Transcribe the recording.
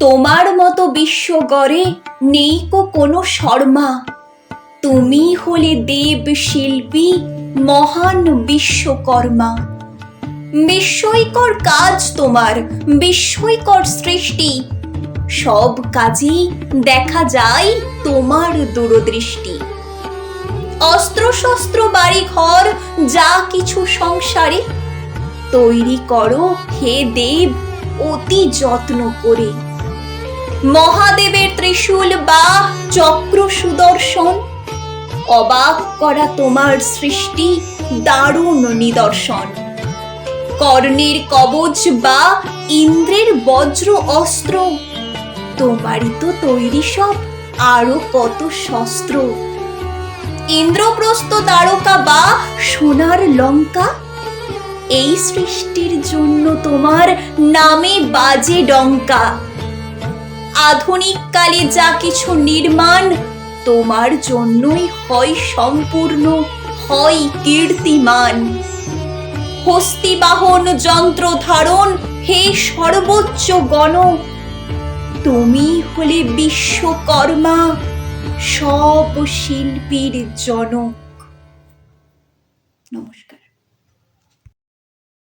তোমার মতো বিশ্ব গড়ে নেই কো কোনো শর্মা। তুমি হলে দেব শিল্পী, মহান বিশ্বকর্মা। বিস্ময়কর কাজ তোমার, বিস্ময়কর সৃষ্টি। সব কাজেই দেখা যায় তোমার দূরদৃষ্টি। অস্ত্র শস্ত্র বাড়ি ঘর যা কিছু সংসারে। তৈরি করো হে দেব, অতি যত্ন করে। মহাদেবের ত্রিশূল বা চক্র সুদর্শন। অবাক করা তোমার সৃষ্টি দারুণ নিদর্শন। কর্ণের কবচ বা ইন্দ্রের বজ্র অস্ত্র। তোমারই তো তৈরি সব আরও কত শস্ত্র। ইন্দ্রপ্রস্থ তারকা বা সোনার লঙ্কা। এই সৃষ্টির জন্য তোমার নামে বাজে ডঙ্কা। আধুনিক কালে যা কিছু নির্মাণ, তোমার জন্যই হয় সম্পূর্ণ, হয় কীর্তিমান। হস্তিবাহন যন্ত্র ধারণ হে সর্বোচ্চ গণ, তুমি হলে বিশ্বকর্মা, সব শিল্পীর জনক। নমস্কার।